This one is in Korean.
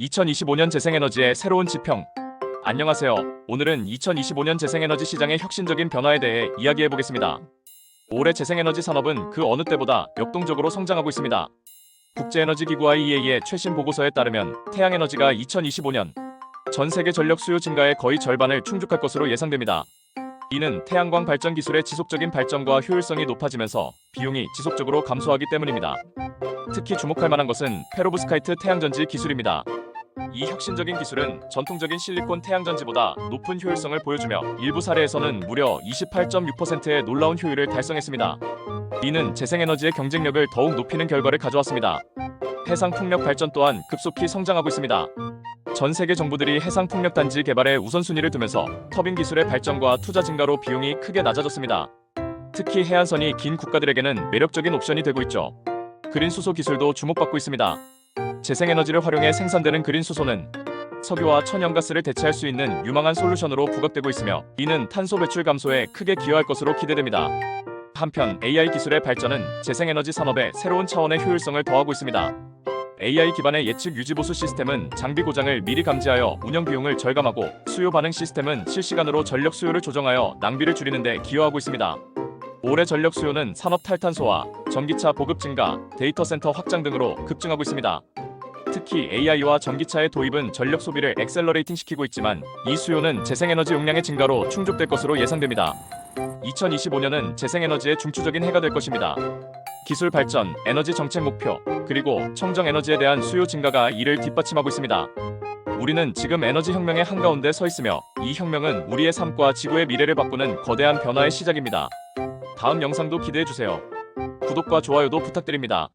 2025년 재생에너지의 새로운 지평. 안녕하세요. 오늘은 2025년 재생에너지 시장의 혁신적인 변화에 대해 이야기해 보겠습니다. 올해 재생에너지 산업은 그 어느 때보다 역동적으로 성장하고 있습니다. 국제에너지기구 IEA의 최신 보고서에 따르면 태양에너지가 2025년 전 세계 전력 수요 증가의 거의 절반을 충족할 것으로 예상됩니다. 이는 태양광 발전 기술의 지속적인 발전과 효율성이 높아지면서 비용이 지속적으로 감소하기 때문입니다. 특히 주목할 만한 것은 페로브스카이트 태양전지 기술입니다. 이 혁신적인 기술은 전통적인 실리콘 태양전지보다 높은 효율성을 보여주며 일부 사례에서는 무려 28.6%의 놀라운 효율을 달성했습니다. 이는 재생에너지의 경쟁력을 더욱 높이는 결과를 가져왔습니다. 해상 풍력 발전 또한 급속히 성장하고 있습니다. 전 세계 정부들이 해상 풍력 단지 개발에 우선순위를 두면서 터빈 기술의 발전과 투자 증가로 비용이 크게 낮아졌습니다. 특히 해안선이 긴 국가들에게는 매력적인 옵션이 되고 있죠. 그린 수소 기술도 주목받고 있습니다. 재생에너지를 활용해 생산되는 그린 수소는 석유와 천연가스를 대체할 수 있는 유망한 솔루션으로 부각되고 있으며 이는 탄소 배출 감소에 크게 기여할 것으로 기대됩니다. 한편 AI 기술의 발전은 재생에너지 산업에 새로운 차원의 효율성을 더하고 있습니다. AI 기반의 예측 유지보수 시스템은 장비 고장을 미리 감지하여 운영 비용을 절감하고 수요 반응 시스템은 실시간으로 전력 수요를 조정하여 낭비를 줄이는 데 기여하고 있습니다. 올해 전력 수요는 산업 탈탄소와 전기차 보급 증가, 데이터 센터 확장 등으로 급증하고 있습니다. 특히 AI와 전기차의 도입은 전력 소비를 엑셀러레이팅 시키고 있지만 이 수요는 재생에너지 용량의 증가로 충족될 것으로 예상됩니다. 2025년은 재생에너지의 중추적인 해가 될 것입니다. 기술 발전, 에너지 정책 목표, 그리고 청정 에너지에 대한 수요 증가가 이를 뒷받침하고 있습니다. 우리는 지금 에너지 혁명의 한가운데 서 있으며 이 혁명은 우리의 삶과 지구의 미래를 바꾸는 거대한 변화의 시작입니다. 다음 영상도 기대해 주세요. 구독과 좋아요도 부탁드립니다.